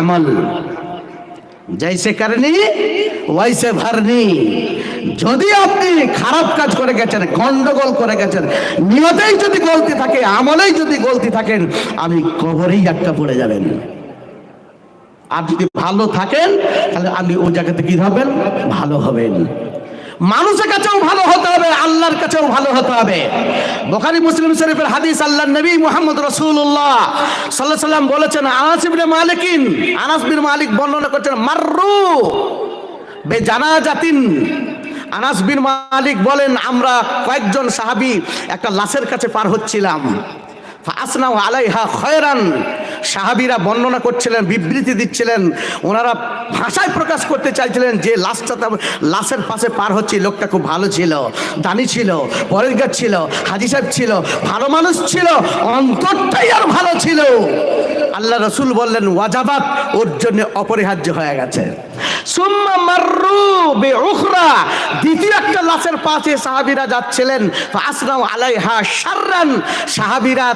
আমল। যাইছে কারণে, ওয়াইসে ভারনি যদি আপনি খারাপ কাজ করে গেছেন, গন্ডগোল করে গেছেন, নিয়তেই যদি গলতি থাকে, আমলেই যদি গলতি থাকেন, আমি কবরেই একটা পড়ে যাবেন। আর যদি ভালো থাকেন, তাহলে আপনি ওই জায়গাতে কি হবেন ভালো হবেন। মানুষের কাছেও ভালো হতে হবে, আল্লাহর কাছেও ভালো হতে হবে। বোখারি, মুসলিম শরীফের হাদিস আল্লাহ নবী মোহাম্মদ রসুল্লাহ সাল্লাহ সাল্লাম বলেছেন, আনাস ইবনে মালিকিন আনাস বিন মালিক বর্ণনা করছেন, মাররু বে জানা জাতিন আনাস বিন মালিক বলেন, আমরা কয়েকজন সাহাবী একটা লাশের কাছে পার হচ্ছিলাম। আসনাও আলাইহা খয়রান সাহাবিরা বর্ণনা করছিলেন, বিবৃতি দিচ্ছিলেন, ওনারা ভাষায় প্রকাশ করতে চাইছিলেন যে লাশটা লাশের পাশে পার হচ্ছে লোকটা খুব ভালো ছিল দানি ছিল, পরের গাছ ছিল, হাজি সাহেব ছিল, ভালো মানুষ ছিল, অন্তরটাই আর ভালো ছিল। আল্লাহ রসুল বললেন, ওয়াজাবাত ওর জন্য অপরিহার্য হয়ে গেছে। সুম্মা মাররু বে দ্বিতীয় একটা লাশের পাশে সাহাবীরা যাচ্ছিলেন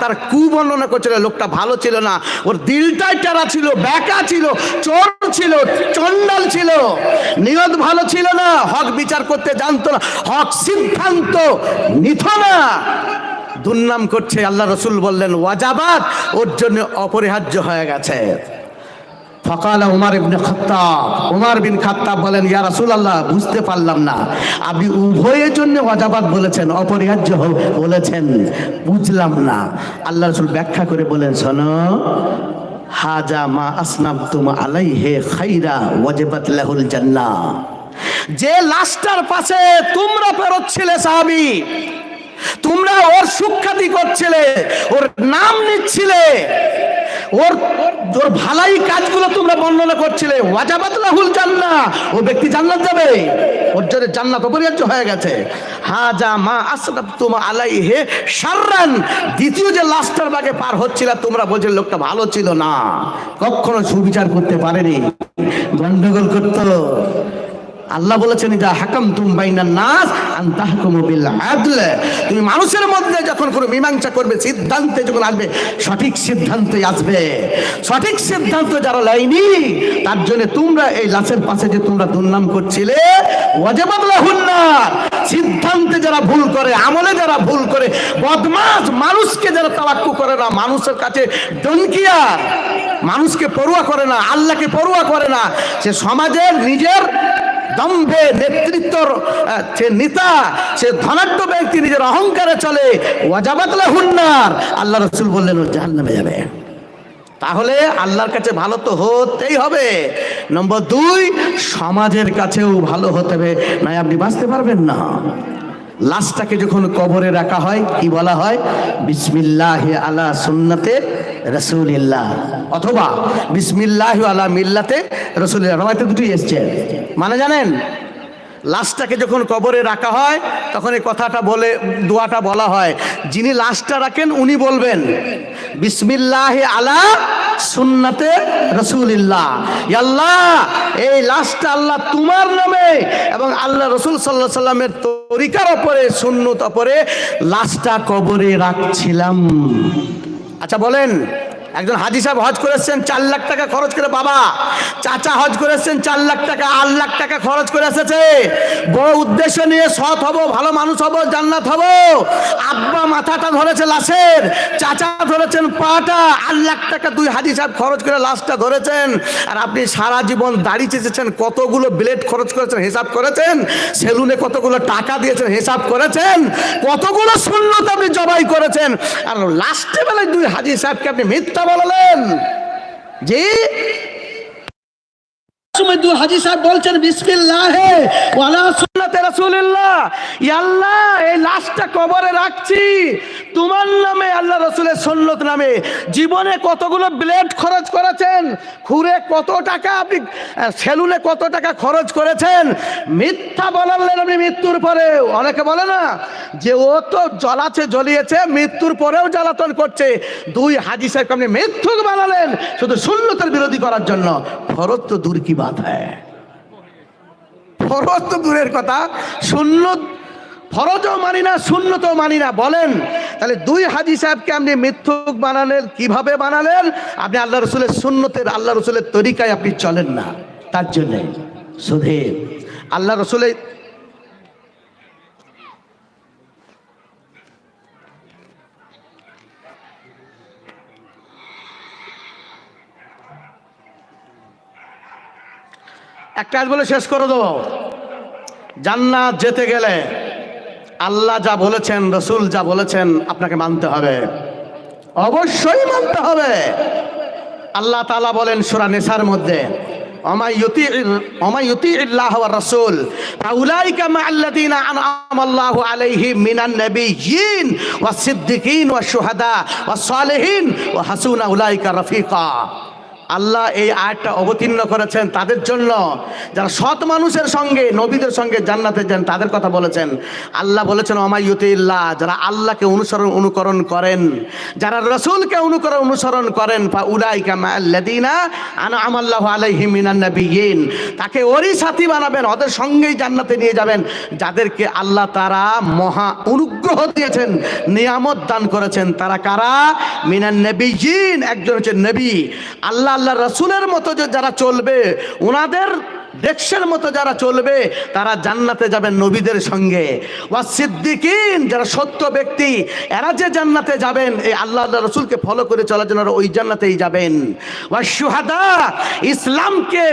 তার কু বর্ণনা করছিলেন, লোকটা ভালো ছিল না ওর দিলটাই টারা ছিল, ব্যাকা ছিল, চোর ছিল চন্ডাল ছিল। নিয়ত ভালো ছিল না, হক বিচার করতে জানতো না, হক সিদ্ধান্ত নিত না। দুর্নাম করছে, আল্লাহ রসুল বললেন ওয়াজাবাদ ওর জন্য অপরিহার্য হয়ে গেছে। ফকাল উমার ইবনে খাত্তাব। উমার বিন খাত্তাব বলেন, ইয়া রাসূলুল্লাহ, বুঝতে পারলাম না। আপনি উভয়ের জন্য ওয়াজাবাত বলেছেন, অপরিহার্য বলেছেন। বুঝলাম না। আল্লাহ রাসূল ব্যাখ্যা করে বলেন, শোনো, হাজা মা আসনাম তুম আলাইহে খাইরা ওয়াজিবাত লাহুল জান্নাহ। যে লাশটার পাশে তোমরা পেরোচ্ছিলে সাহাবী, তোমরা ওর সুখ্যাতি করছিলে, ওর নাম নিচ্ছিলে ওর ওর ভালাই কাজগুলো তোমরা বর্ণনা করছিলে। ওয়াজাবাত লাহুল জান্না ও ব্যক্তি জান্নাত যাবে। ওর জন্য জান্নাত অপরিহার্য হয়ে গেছে। হাজা মা আসরাব তোমা আলাইহে শাররান। দ্বিতীয় যে লাস্টার বাগে পার হচ্ছিল, তোমরা বলছিলে লোকটা ভালো ছিল না। কখনো সুবিচার করতে পারেনি। গন্ডগোল করতো। আল্লাহ বলেছেন যা হাকাম তুম বাইনান নাস আন তাহকুমু বিল আদল। তুমি মানুষের মধ্যে যখন কোনো মীমাংসা করবে, সিদ্ধান্তে যখন আসবে, সঠিক সিদ্ধান্তে আসবে। সঠিক সিদ্ধান্ত যারা লাইনি তার জন্য তোমরা এই লাশের পাশে যে তোমরা দুর্নাম করছিলে, ওয়াজাবাত লাহুন্নার সিদ্ধান্তে যারা ভুল করে, আমলে যারা ভুল করে বদমাস মানুষকে যারা তাওয়াক্কু করে না, মানুষের কাছে ডনকিয়ার মানুষকে পড়ুয়া করে না, আল্লাহকে পড়ুয়া করে না। সে সমাজের নিজের দম্ভে নেতৃত্বর সে নেতা, সে ধনাঢ্য ব্যক্তি নিজের অহংকারে চলে। ওয়াজাবাতলা হুন্নার। আল্লাহ রসুল বললেন জাহান্নামে যাবে। তাহলে আল্লাহর কাছে ভালো তো হতেই হবে। নম্বর দুই, সমাজের কাছেও ভালো হতে হবে। নয় আপনি বাঁচতে পারবেন না। লাশটাকে যখন কবরে রাখা হয়, কি বলা হয়? বিসমিল্লাহ আলা সুন্নতে রসুলিল্লাহ। অথবা বিসমিল্লাহ আলা মিল্লাতে রসুলিল্লাহ। রবাইতে দুটোই এসছে। মানে জানেন, লাশটাকে যখন কবরে রাখা হয়, তখন এই কথাটা বলে, দোয়াটা বলা হয়। যিনি লাশটা রাখেন, উনি বলবেন। বিসমিল্লাহ আলা সুন্নাতে রসুলিল্লাহ। আল্লাহ, এই লাশটা আল্লাহ তোমার নামে এবং আল্লাহ রসুল সাল্লাহ সাল্লামের তরিকার ওপরে সুন্নত ওপরে লাশটা কবরে রাখছিলাম। আচ্ছা বলেন। একজন হাজি সাহেব হজ করেছেন চার লাখ টাকা খরচ করে, বাবা, চাচা হজ করেছেন চার লাখ টাকা, আট লাখ টাকা খরচ করে এসেছে। বড় উদ্দেশ্য নিয়ে সৎ হব, ভালো মানুষ হব, জান্নাত হব। আব্বা মাথাটা ধরেছে লাশের, চাচা ধরেছেন পাটা, আট লাখ টাকা দুই হাজি সাহেব খরচ করে লাশটা ধরেছেন। আর আপনি সারা জীবন দাড়ি চেঁচেছেন, কতগুলো ব্লেড খরচ করেছেন, হিসাব করেছেন? সেলুনে কতগুলো টাকা দিয়েছেন, হিসাব করেছেন? কতগুলো শূন্যতা আপনি জবাই করেছেন? আর লাস্টে বেলায় দুই হাজি সাহেবকে আপনি মিথ্যা বললেন যে সময় দু হাজি সাহেব বলছেন, বিসমিল্লাহ জীবনে কতগুলো ব্লেড খরচ করেছেন? সেলুনে কত টাকা খরচ করেছেন? মিথ্যা আপনি মৃত্যুর পরে। অনেকে বলে না, যে ও তো জ্বলাছে জ্বলিয়েছে, মৃত্যুর পরেও জ্বালাতন করছে। দুই হাজি সাহেবকে আপনি মিথ্যুক বানালেন শুধু শূন্যতার বিরোধী করার জন্য। ফরজ তো দূর কি বাত হ্যায় ফরজ তো দূরের কথা শূন্য ফরজও মানি না শূন্যতও মানি না। বলেন, তাহলে দুই হাজি সাহেবকে আপনি মিথ্যুক বানালেন, কীভাবে বানালেন? আপনি আল্লাহ রসুলের শূন্যতের আল্লাহ রসুলের তরিকায় আপনি চলেন না। তার জন্যে, সুধীর, আল্লাহ রসুলের একটা কাজ বলে শেষ করে দেবো। জান্নাত যেতে গেলে আল্লাহ যা বলেছেন, রসুল যা বলেছেন আপনাকে মানতে হবে। অবশ্যই মানতে হবে। আল্লাহ তালা বলেন সুরা নেশার মধ্যে রফিকা। আল্লাহ এই আয়টা অবতীর্ণ করেছেন তাদের জন্য। যারা সৎ মানুষের সঙ্গে, নবীদের সঙ্গে জান্নাতে যান, তাদের কথা বলেছেন। আল্লাহ বলেছেন অমায়ুতিল্লাহ যারা আল্লাহকে অনুসরণ, অনুকরণ করেন, যারা রসুলকে অনুকরণ, অনুসরণ করেন নাবিয়্যিন। তাকে ওরই সাথী বানাবেন, ওদের সঙ্গেই জান্নাতে নিয়ে যাবেন, যাদেরকে আল্লাহ তারা মহা অনুগ্রহ দিয়েছেন, নিয়ামত দান করেছেন। তারা কারা? মিনান নবীজিন একজন হচ্ছে নবী। আল্লাহ আল্লাহ রসুলের মতো যে যারা চলবে ওনাদের দেশের মতো যারা চলবে, তারা জান্নাতে যাবেন নবীদের সঙ্গে। ওয়া সিদ্দিকিন, যারা সত্য ব্যক্তি, এরা যে জান্নাতে যাবেন, এই আল্লাহ আল্লাহ রসুলকে ফলো করে চলার জন্য ওই জান্নাতেই যাবেন। ওয়া সুহাদা ইসলামকে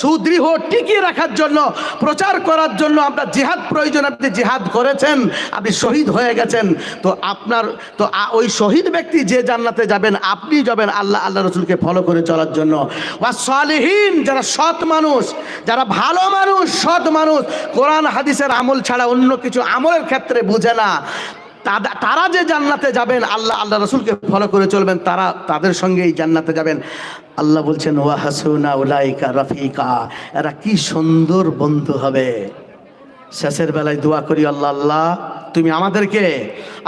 সুদৃঢ় টিকিয়ে রাখার জন্য, প্রচার করার জন্য আপনার জেহাদ প্রয়োজন, আপনি জেহাদ করেছেন, আপনি শহীদ হয়ে গেছেন। তো আপনার, তো ওই শহীদ ব্যক্তি যে জান্নাতে যাবেন, আপনি যাবেন আল্লাহ আল্লাহ রসুলকে ফলো করে চলার জন্য। বা সালেহীন, যারা সৎ মানুষ, যারা ভালো মানুষ, সৎ মানুষ, কোরআন, হাদিসের আমল ছাড়া অন্য কিছু আমলের ক্ষেত্রে বুঝে না। তারা যে জান্নাতে যাবেন, আল্লাহ আল্লাহ রসুলকে ফলো করে চলবেন, তারা তাদের সঙ্গেই জান্নাতে যাবেন। আল্লাহ বলছেন, ওয়া হাসুনা উলাইকা রফিকা। এরা কি সুন্দর বন্ধু হবে। শেষের বেলায় দোয়া করি, আল্লাহ আল্লাহ, তুমি আমাদেরকে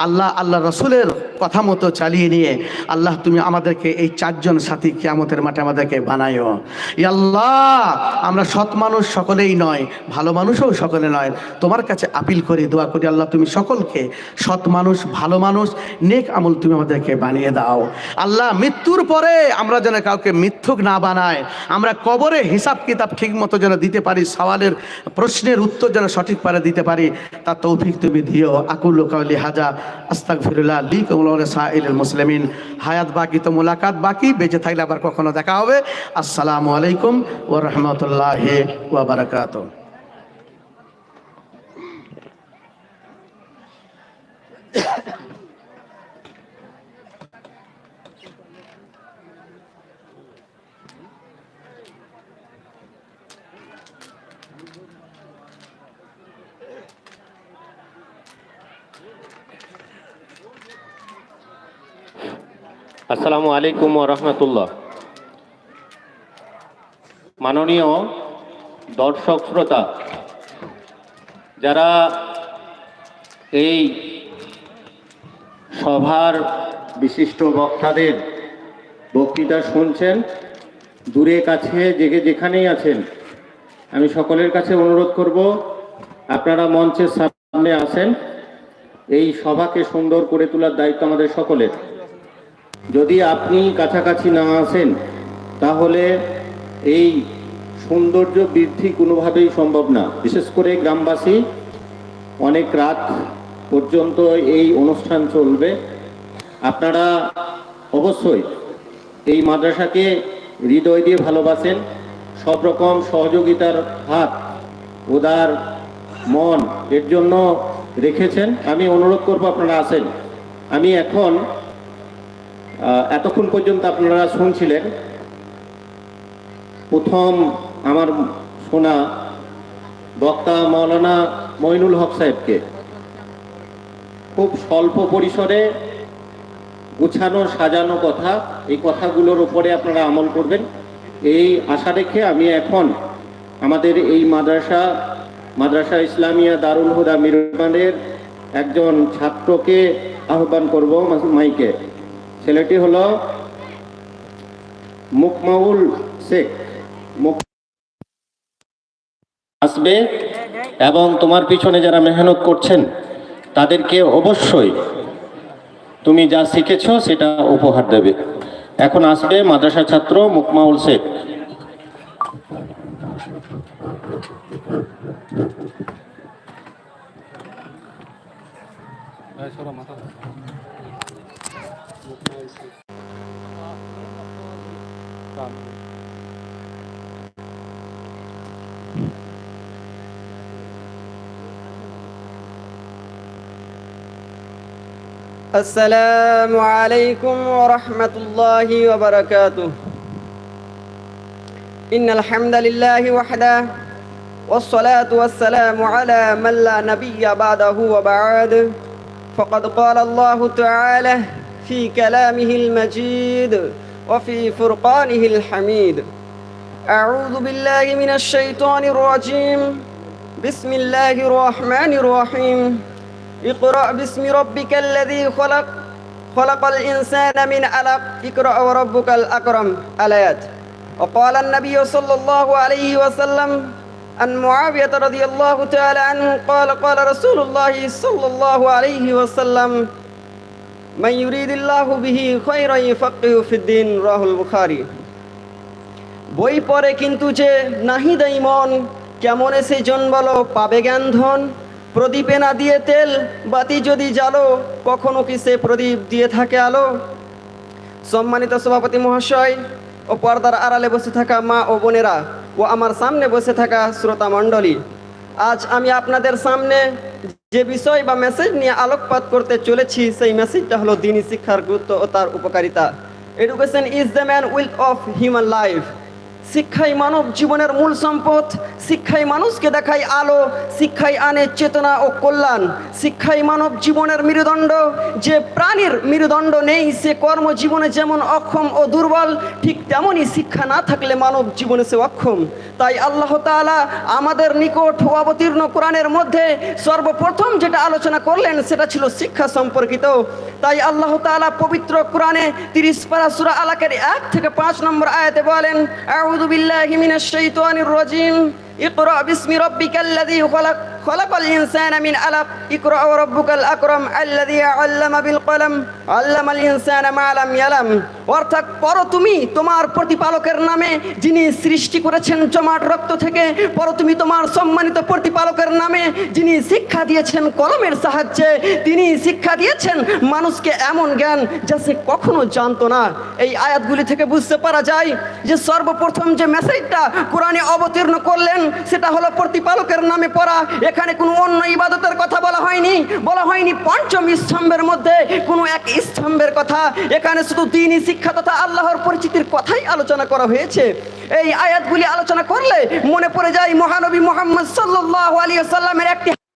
আল্লাহ আল্লাহ রসুলের কথা মতো চালিয়ে নিয়ে আল্লাহ তুমি আমাদেরকে এই চারজন সাথী কেয়ামতের মাঠে আমাদেরকে বানায়ো ই আল্লাহ, আমরা সৎ মানুষ সকলেই নয়, ভালো মানুষও সকলে নয়। তোমার কাছে আপিল করি, দোয়া করি আল্লাহ তুমি সকলকে সৎ মানুষ, ভালো মানুষ, নেক আমল তুমি আমাদেরকে বানিয়ে দাও। আল্লাহ, মৃত্যুর পরে আমরা যেন কাউকে মিথ্যুক না বানায় আমরা কবরে হিসাব কিতাব ঠিক মতো যেন দিতে পারি, সওয়ালের প্রশ্নের উত্তর যেন সঠিক পারে দিতে পারি তার তৌফিক তুমি দিও। আকুল কাউলি হাজা আস্তাক ফিরুল্লাহ মুসলিমিন, হায়াত বাকি তো মোলাকাত বাকি, বেঁচে থাকলে আবার কখনো দেখা হবে। আসসালামু আলাইকুম ও রহমতুল্লাহ ওবরাকাত বারাকাতুহ। আসসালামু আলাইকুম রহমতুল্লাহ। মাননীয় দর্শক শ্রোতা, যারা এই সভার বিশিষ্ট বক্তাদের বক্তৃতা শুনছেন, দূরে কাছে জেগে যেখানেই আছেন, আমি সকলের কাছে অনুরোধ করব, আপনারা মঞ্চের সামনে আসেন, এই সভাকে সুন্দর করে তোলার দায়িত্ব আমাদের সকলের। যদি আপনি কাছাকাছি না আসেন, তাহলে এই সৌন্দর্য বৃদ্ধি কোনোভাবেই সম্ভব না। বিশেষ করে গ্রামবাসী, অনেক রাত পর্যন্ত এই অনুষ্ঠান চলবে। আপনারা অবশ্যই এই মাদ্রাসাকে হৃদয় দিয়ে ভালোবাসেন। সব রকম সহযোগিতার হাত, উদার মন এর জন্য রেখেছেন। আমি অনুরোধ করব আপনারা আসেন। আমি এখন এতক্ষণ পর্যন্ত আপনারা শুনছিলেন। প্রথম আমার শোনা বক্তা মৌলানা মইনুল হক সাহেবকে। খুব স্বল্প পরিসরে গুছানো, সাজানো কথা, এই কথাগুলোর উপরে আপনারা আমল করবেন। এই আশা রেখে আমি এখন আমাদের এই মাদ্রাসা মাদ্রাসা ইসলামিয়া দারুল হুদা মিরবানের একজন ছাত্রকে আহ্বান করব মাইকে। ছেলেটি হলো মুকমাউল শেখ। আসবে এবং তোমার পিছনে যারা মেহনত করছেন, তাদেরকে অবশ্যই তুমি যা শিখেছো সেটা উপহার দেবে। এখন আসবে মাদ্রাসা ছাত্র মুকমাউল শেখ। السلام عليكم ورحمة الله وبركاته. إن الحمد لله وحده والصلاة والسلام على من لا نبي بعده وبعد. فقد قال الله تعالى في كلامه المجيد وفي فرقانه الحميد. أعوذ بالله من الشيطان الرجيم. بسم الله الرحمن الرحيم. اقرأ باسم ربك الذي خلق خلق الإنسان من علق. اقرأ وربك الأكرم. الآيات. وقال النبي صلى الله عليه وسلم عن معاوية رضي الله تعالى عنه قال قال رسول الله صلى الله عليه وسلم من يريد الله به خيرا يفقه في الدين رواه البخاري বই পড়ে কিন্তু যে নাহি দেই মন কেমন এসে জন বলো পাবে জ্ঞান ধন প্রদীপে না দিয়ে তেল বাতি যদি জ্বালো কখনো কি সে প্রদীপ দিয়ে থাকে আলো সম্মানিত সভাপতি মহাশয় ও পর্দার আড়ালে বসে থাকা মা ও বোনেরা ও আমার সামনে বসে থাকা শ্রোতা মণ্ডলী আজ আমি আপনাদের সামনে যে বিষয় বা মেসেজ নিয়ে আলোকপাত করতে চলেছি, সেই মেসেজটা হলো দিনী শিক্ষার গুরুত্ব ও তার উপকারিতা। Education is the man will of human life শিক্ষাই মানব জীবনের মূল সম্পদ, শিক্ষাই মানুষকে দেখায় আলো, শিক্ষাই আনে চেতনা ও কল্যাণ, শিক্ষাই মানব জীবনের মেরুদণ্ড, যে প্রাণীর মেরুদণ্ড নেই, সে কর্মজীবনে যেমন অক্ষম ও দুর্বল, ঠিক তেমনই শিক্ষা না থাকলে মানব জীবনে সে অক্ষম। তাই আল্লাহ তাআলা আমাদের নিকট অবতীর্ণ কোরআনের মধ্যে সর্বপ্রথম যেটা আলোচনা করলেন, সেটা ছিল শিক্ষা সম্পর্কিত। তাই আল্লাহ তাআলা পবিত্র কোরআনে তিরিশ পারা সুরা আলাকের এক থেকে পাঁচ নম্বর আয়াতে বলেন أعوذ بالله من الشيطان الرجيم اقرأ باسم ربك الذي خلق خلق الإنسان من علق اقرأ وربك الأكرم الذي علم بالقلم আল্লামাল ইনসানা মালাম ইয়ালাম। অর্থাৎ পর তুমি তোমার প্রতিপালকের নামে যিনি সৃষ্টি করেছেন জমাট রক্ত থেকে, পর তুমি তোমার সম্মানিত প্রতিপালকের নামে যিনি শিক্ষা দিয়েছেন কলমের সাহায্যে, তিনি শিক্ষা দিয়েছেন মানুষকে এমন জ্ঞান যা সে কখনো জানতো না। এই আয়াতগুলি থেকে বুঝতে পারা যায় যে সর্বপ্রথম যে মেসেজটা কোরআনে অবতীর্ণ করলেন, সেটা হলো প্রতিপালকের নামে পড়া। এখানে কোনো অন্য ইবাদতের কথা বলা হয়নি। বলা হয়নি পঞ্চম স্তম্ভের মধ্যে কোনো এক স্তম্ভের কথা। এখানে শুধু দিনই শিক্ষা তথা আল্লাহর পরিচিতির কথাই আলোচনা করা হয়েছে। এই আয়াতগুলি আলোচনা করলে মনে পড়ে যায় মহানবী মোহাম্মদ সাল্লাহ আলী সাল্লামের একটি